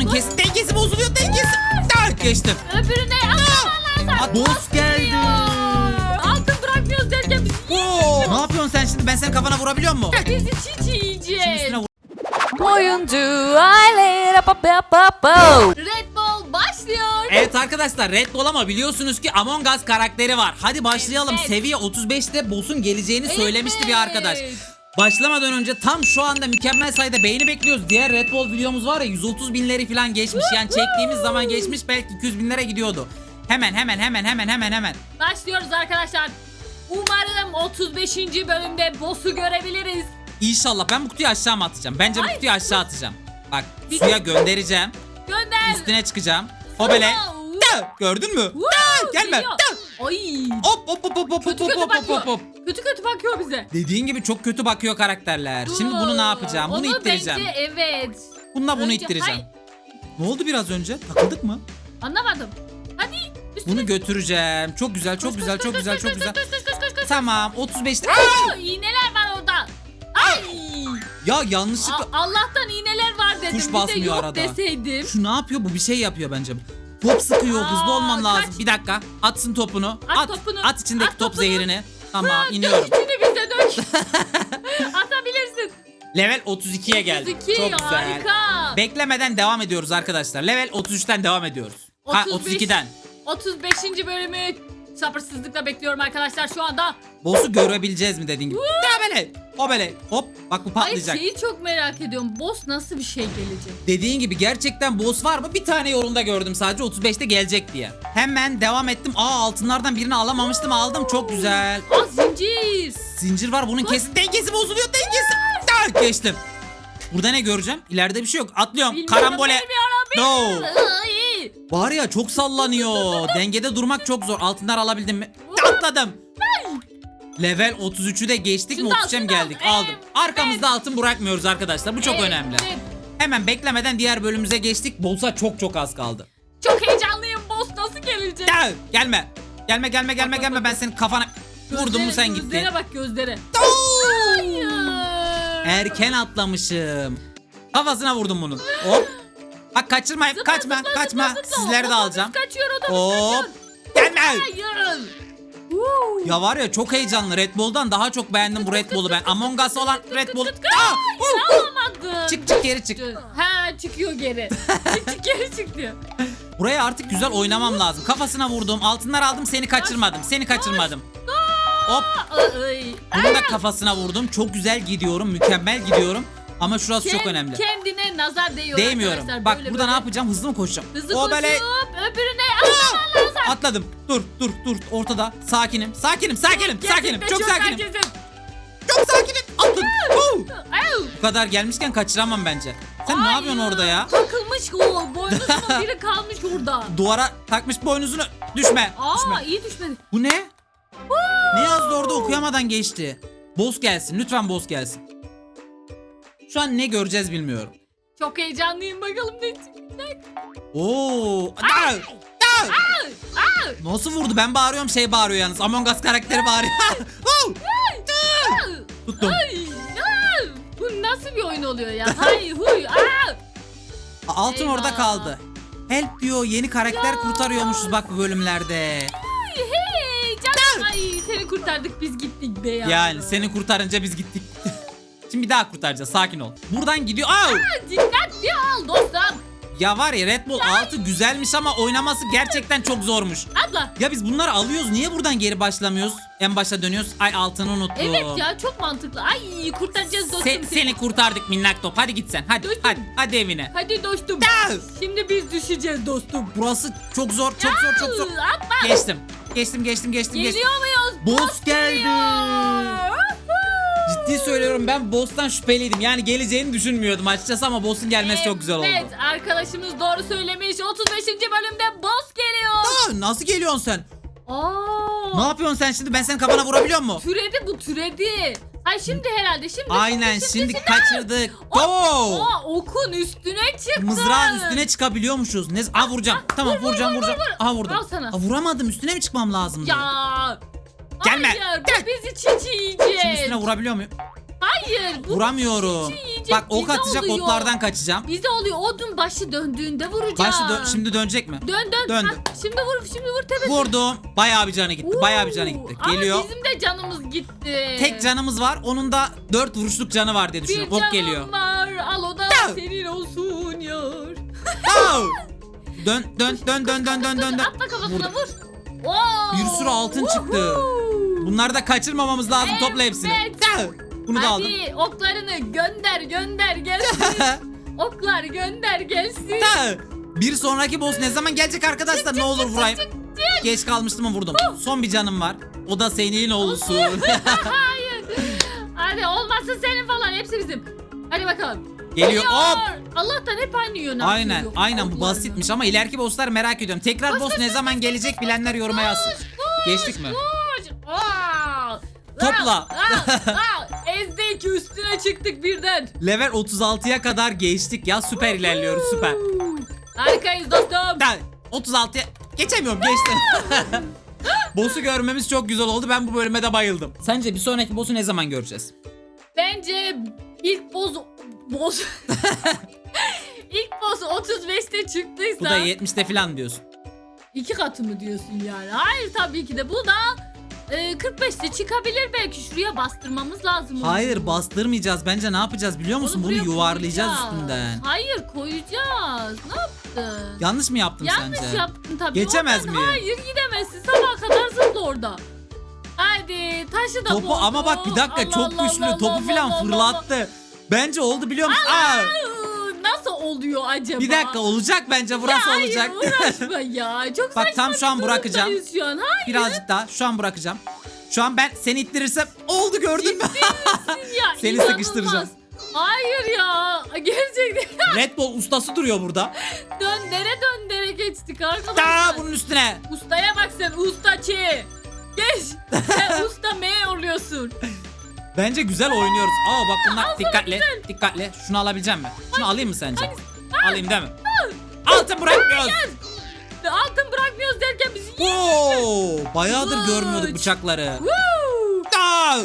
bunun kesin dengesi bozuluyor dengesi. Ah, geçtim. Öbürüne atmaman lazım. At, boss geldi. Altın bırakmıyoruz derken biz Oo, ne yapıyorsun sen şimdi? Ben senin kafana vurabiliyor muyum? bizi çiğ yiyeceğiz. Oyuncu aile pa pa pa pa. Red Bull başlıyor. Evet arkadaşlar Red Bull ama biliyorsunuz ki Among Us karakteri var. Hadi başlayalım. Evet. Seviye 35'te boss'un geleceğini söylemişti bir arkadaş. Başlamadan önce tam şu anda mükemmel sayıda beğeni bekliyoruz. Diğer Red Bull videomuz var ya 130 binleri falan geçmiş. Yani çektiğimiz zaman geçmiş belki 200 binlere gidiyordu. Hemen hemen hemen hemen hemen hemen. Başlıyoruz arkadaşlar. Umarım 35. bölümde boss'u görebiliriz. İnşallah ben bu kutuyu aşağı mı atacağım? Bence bu Ay. kutuyu aşağı atacağım. Bak suya göndereceğim. Gönder. Üstüne çıkacağım. Hobele. Wow. Gördün mü? Wow, gelme. geliyor. Ay. Hop hop hop hop hop Kötü hop kötü hop hop bakıyor. hop hop. Kötü kötü bakıyor bize. Dediğin gibi çok kötü bakıyor karakterler. Şimdi bunu ne yapacağım? Bunu Onu ittireceğim. Bence evet. Bununla bunu Önce- ittireceğim. Hayır, Ne oldu biraz önce? Takıldık mı? anlamadım. Hadi. Üstüne. Bunu götüreceğim. Çok güzel, çok Koş, güzel, koş, çok koş, güzel, koş, çok koş, güzel. koş, koş, koş, koş, koş. Tamam, 35'te. Aa, iğneler var orada. Ay. Ya yanlışlıkla A- Allah'tan iğneler var dedim. Tuş bir de basmıyor yok arada. deseydim. şu ne yapıyor? Bu bir şey yapıyor bence. Top sıkıyor, Aa, hızlı olman lazım. kaç. Bir dakika. Atsın topunu. At At, topunu, at içindeki at top topunu. zehirini. Tamam, iniyorum. Dök içini bize dök. Atabilirsin. Level 32'ye geldik. 32 Çok güzel. harika. Beklemeden devam ediyoruz arkadaşlar. Level 33'ten devam ediyoruz. Ha 35. 32'den. 35. bölümü sabırsızlıkla bekliyorum arkadaşlar şu anda. Boss'u görebileceğiz mi dediğin gibi. Ya böyle. O böyle. Hop. Bak bu Hayır patlayacak. şeyi çok merak ediyorum. Boss nasıl bir şey gelecek? Dediğin gibi gerçekten boss var mı? Bir tane yorumda gördüm sadece 35'te gelecek diye. Hemen devam ettim. Aa altınlardan birini alamamıştım aldım. Çok güzel. Aa zincir. Zincir var bunun kesin dengesi bozuluyor dengesi. Ah, geçtim. Burada ne göreceğim? İleride bir şey yok. Atlıyorum. Bilmiyorum, Karambole. bilmiyorum, No. Ay. Var ya çok sallanıyor. Dengede durmak çok zor. Altınlar alabildim mi? Atladım. Level 33'ü de geçtik mi? Şunu da al, 33'e mi şunu da al. geldik? Aldım. Evet. Arkamızda altın bırakmıyoruz arkadaşlar. Bu çok Evet, önemli. evet. Hemen beklemeden diğer bölümümüze geçtik. Bolsa çok çok az kaldı. Çok heyecanlıyım. Boss nasıl gelecek? Gel, gelme. Gelme gelme gelme gelme ben senin kafana vurdum mu Gözlere- sen gittin. Gözlere bak gözlere. Hayır. Erken atlamışım. Kafasına vurdum bunun. Hop. Bak kaçırma Zıpla, kaçma zıpla, kaçma. zıpla, zıpla. Sizleri de Otobüs alacağım. kaçıyor otobüs Hop. kaçıyor. Gelme. Hayır. Woo. Ya var ya çok heyecanlı. Red Bull'dan daha çok beğendim bu Red Bull'u ben. Among Us olan Red Bull. Aa! Uh! Alamadım. Çık çık geri çık. Ha çıkıyor geri. çık çık geri çık diyor. Buraya artık güzel oynamam lazım. Kafasına vurdum. Altınlar aldım. Seni kaçırmadım. Seni kaçırmadım. Hop. Ay. Bunun da kafasına vurdum. Çok güzel gidiyorum. Mükemmel gidiyorum. Ama şurası çok Kend- önemli. Kendine nazar değiyor Değmiyorum. arkadaşlar. Bak Böyle burada ne böyle. yapacağım? Hızlı mı koşacağım? Hızlı O koşup böyle öbürüne atlaman lazım. atladım. Dur dur dur. Ortada. Sakinim. Sakinim. Sakinim. Sakinim. Gezin, Çok sakinim. Çok sakinim. Atladım. Huu! Au. Bu kadar gelmişken kaçıramam bence. Sen ne yapıyorsun orada ya? Takılmış o. Boynuzunun biri kalmış orada. Duvara takmış boynuzunu. Düşme. Aa Düşme. iyi düşmedi. Bu ne? Ne yazdı orada okuyamadan geçti. Boss gelsin. Lütfen boss gelsin. Şu an ne göreceğiz bilmiyorum. Çok heyecanlıyım bakalım ne çıkacak. Oo. Aa! Aa! Aa, Nasıl vurdu? Ben bağırıyorum şey bağırıyor yalnız. Among Us karakteri bağırıyor. Huu! aa, Tuttum. ay, aa. Bu nasıl bir oyun oluyor ya? Hay huy. Aa. Altın Eyvah. orada kaldı. Help diyor. Yeni karakter Ya. kurtarıyormuşuz bak bu bölümlerde. Ay, Hey canım. Ay seni kurtardık biz gittik be ya. Yani seni kurtarınca biz gittik. Şimdi bir daha kurtaracağız. Sakin ol. Buradan gidiyor. Au! Dikkatli ol dostum. Ya var ya Red Bull altı güzelmiş ama oynaması gerçekten çok zormuş. Atla. Ya biz bunları alıyoruz. Niye buradan geri başlamıyoruz? En başa dönüyoruz. Ay altını unuttum. Evet ya çok mantıklı. Ay kurtaracağız dostum Se- seni. seni kurtardık minnak top. Hadi git sen. Hadi Dostum. hadi hadi evine. Hadi dostum. Ya! Şimdi biz düşeceğiz dostum. Burası çok zor, çok zor, çok zor. Atla. Geçtim. Geçtim, geçtim, geçtim, geçtim. Geliyor muyuz? Boss geldi. Ciddi söylüyorum ben boss'tan şüpheliydim. Yani geleceğini düşünmüyordum açıkçası ama boss'un gelmesi çok güzel oldu. Evet arkadaşımız doğru söylemiş. 35. bölümde boss geliyor. Aa, nasıl geliyorsun sen? Aa. Ne yapıyorsun sen şimdi? Ben senin kafana vurabiliyor mu? Türedi bu türedi. Ay şimdi herhalde şimdi. Aynen şimdi kaçırdık. Aa, Go! okun üstüne çıktı. Mızrağın üstüne çıkabiliyormuşuz. Ne? Aa vuracağım. Tamam vuracağım vur, vuracağım. vur, vur. Aha vurdum. Al sana. Aa, vuramadım. Üstüne mi çıkmam lazımdı? Ya. Gelme. Hayır bu bizi çiğ yiyecek. Şimdi üstüne vurabiliyor muyum? Hayır. Bu Vuramıyorum. şey yiyecek, Bak ok bize atacak oluyor. oklardan kaçacağım. Bize oluyor. Odun başı döndüğünde vuracağım. Başı dön şimdi dönecek mi? Dön dön. Döndü. Ha, şimdi vur şimdi vur tepesi. Vurdum. Bayağı bir canı gitti. Bayağı bir canı gitti. Geliyor. Ama bizim de canımız gitti. Tek canımız var. Onun da 4 vuruşluk canı var diye Bir düşünüyorum. Ok canım geliyor. var. Al o da Tamam. senin olsun yar. Au! Dön dön dön dön dön dön dön. dön. Atla kafasına Vurdum. vur. Oo. Bir sürü altın çıktı. Bunları da kaçırmamamız lazım. Topla hepsini. Bunu da aldım. Hadi oklarını gönder gönder gelsin. Oklar gönder gelsin. Bir sonraki boss ne zaman gelecek arkadaşlar? Ne olur vurayım. Geç kalmıştım ama vurdum. Son bir canım var. O da senin olsun. Hayır. Hadi olmazsa senin falan hepsi bizim. Hadi bakalım. Geliyor. Hop! Allah'tan hep aynı yöne Aynen, atıyor aynen bu basitmiş ama ileriki bosslar merak ediyorum. Tekrar boss ne zaman gelecek bilenler yoruma yazsın. Geçtik mi? Koş. Topla. Aa, aa. Ezdik üstüne çıktık birden. Level 36'ya kadar geçtik ya. Süper ilerliyoruz süper. Harikayız dostum. Da 36'ya geçemiyorum geçtim. Boss'u görmemiz çok güzel oldu. Ben bu bölüme de bayıldım. Sence bir sonraki boss'u ne zaman göreceğiz? Bence ilk boz boz ilk boz 35'te çıktıysa Bu da 70'te falan diyorsun. iki katı mı diyorsun yani? Hayır tabii ki de bu da e, 45'te çıkabilir belki şuraya bastırmamız lazım. onu. Hayır bastırmayacağız. Bence ne yapacağız biliyor Onu musun? Bunu buraya yuvarlayacağız koyacağız. üstünden. Hayır koyacağız. Ne yaptın? Yanlış mı yaptım Yanlış sence? yaptın tabii. Geçemez Oradan miyim? Hayır gidemezsin. Sabaha kadar zıpla orada. Hadi taşı da Topu buldum. ama bak bir dakika Allah çok Allah güçlü. Allah Topu Allah falan Allah fırlattı. Bence oldu biliyor musun? Aa! Nasıl oluyor acaba? Bir dakika olacak bence burası ya olacak. Hayır uğraşma ya. Çok Bak, tam şu an bırakacağım. Şu an. Hayır Birazcık daha şu an bırakacağım. Şu an ben seni ittirirsem oldu gördün mü? ya. Seni inanılmaz. sıkıştıracağım. Hayır ya. Gerçekten Red Bull ustası duruyor burada. döndere döndere geçtik arkadaşlar. Daha bunun üstüne. Ustaya bak sen usta Ç. Geç. Sen usta M oluyorsun. Bence güzel oynuyoruz. Aa bak bunlar dikkatli. Dikkatli. Şunu alabileceğim mi? Şunu alayım mı sence? Alayım değil mi? Altın bırakmıyoruz. Altın bırakmıyoruz derken bizi Oo, bayağıdır görmüyorduk bıçakları. Aa!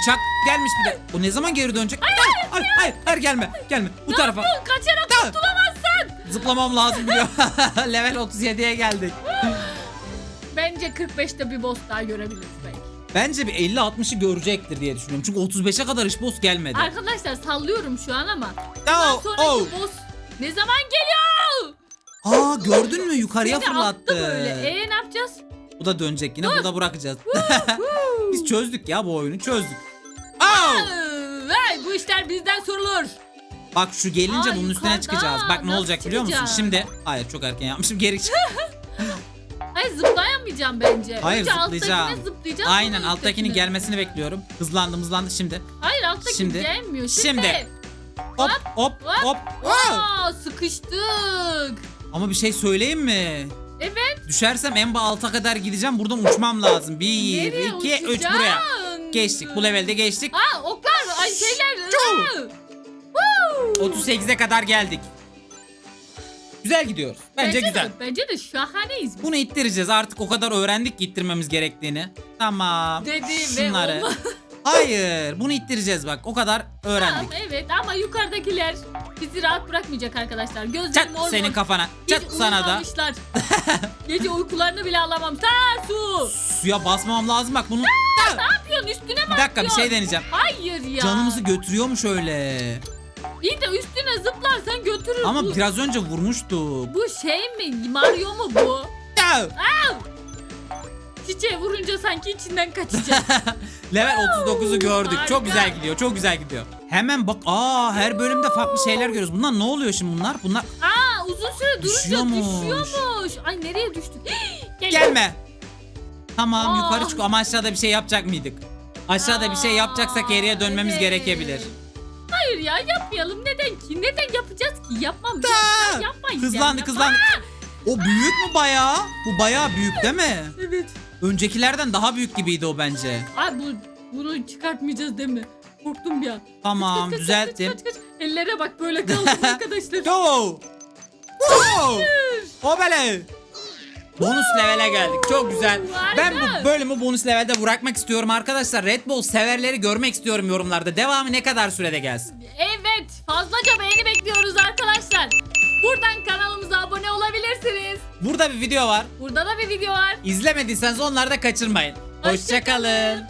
Bıçak gelmiş bir de. O ne zaman geri dönecek? Hayır, hayır, hayır, hayır, gelme, gelme. Bu Ne tarafa. yapıyorsun? Kaçarak Da. kurtulamazsın. Zıplamam lazım biliyor. Level 37'ye geldik. Bence 45'te bir boss daha görebiliriz belki. Bence bir 50-60'ı görecektir diye düşünüyorum. Çünkü 35'e kadar hiç boss gelmedi. Arkadaşlar sallıyorum şu an ama. Oh, Sonraki oh. boss ne zaman geliyor? Aa gördün mü yukarıya Seni fırlattı. attı böyle. E ne yapacağız? Bu da dönecek yine burada bırakacağız. Woo! Biz çözdük ya bu oyunu çözdük. Oh! Vay bu işler bizden sorulur. Bak şu gelince Aa, bunun üstüne çıkacağız. Bak ne Nasıl olacak biliyor musun? çıkacağız? Şimdi hayır çok erken yapmışım geri çık. Hayır zıplayamayacağım bence. Hayır Önce zıplayacağım. alttakine zıplayacağız. Aynen sonra alttakinin gelmesini bekliyorum. Hızlandım hızlandı şimdi. Hayır alttaki Şimdi. gelmiyor. Şimdi. Şimdi. Hop hop hop. hop. Aa! Aa, sıkıştık. Ama bir şey söyleyeyim mi? Evet. Düşersem en alta kadar gideceğim. Buradan uçmam lazım. 1, Nereye 2, 3 uçacaksın? buraya. Geçtik. Bu levelde geçtik. Aa oklar ay şeyler. Çuu. Aa. Woo. 38'e kadar geldik. Güzel gidiyoruz. Bence, güzel. De, bence de şahaneyiz biz. Bunu ittireceğiz. Artık o kadar öğrendik ki ittirmemiz gerektiğini. Tamam. Dedi ve Şunları. olmadı. Hayır. Bunu ittireceğiz bak. O kadar öğrendik. Tamam, evet ama yukarıdakiler bizi rahat bırakmayacak arkadaşlar. Gözlerim Çat mor senin kafana. Çat sana da. uyumamışlar. Gece uykularını bile alamam. Ta su. Suya basmam lazım bak bunu. Ne yapıyorsun üstüne mi Bir dakika bir şey deneyeceğim. Hayır ya. Canımızı götürüyor mu şöyle? İyi de üstüne zıplarsan götürür Ama bu. biraz önce vurmuştuk. Bu şey mi? Mario mu bu? Ya! Çiçeğe vurunca sanki içinden kaçacak. Level 39'u gördük. Çok Harika. güzel gidiyor. Çok güzel gidiyor. Hemen bak. Aa her bölümde farklı şeyler görüyoruz. Bunlar ne oluyor şimdi bunlar? Bunlar Aa uzun süre durunca Düşüyormuş. düşüyormuş. Ay nereye düştük? Gel. gelme. Tamam Aa. yukarı çık ama aşağıda bir şey yapacak mıydık? Aşağıda bir şey yapacaksak geriye dönmemiz evet. gerekebilir. Hayır ya yapmayalım. Neden ki? Neden yapacağız ki? Yapmam. Da! Yapmam, yapmayız. Hızlandı yani. hızlandı. O büyük mü bayağı? Bu bayağı büyük değil mi? Evet. Öncekilerden daha büyük gibiydi o bence. Ay bu bunu çıkartmayacağız değil mi? Korktum bir an. Tamam Kaç, kaç, düzelttim. Kaç, kaç, kaç. Ellere bak böyle kaldım arkadaşlar. Go! Go! O böyle. Bonus levele geldik. Çok güzel. Ben bu bölümü bonus levelde bırakmak istiyorum arkadaşlar. Red Bull severleri görmek istiyorum yorumlarda. Devamı ne kadar sürede gelsin? Evet fazlaca beğeni bekliyoruz arkadaşlar. Buradan kanalımıza abone olabilirsiniz. Burada bir video var. Burada da bir video var. İzlemediyseniz onları da kaçırmayın. Hoşça Hoşçakalın. kalın.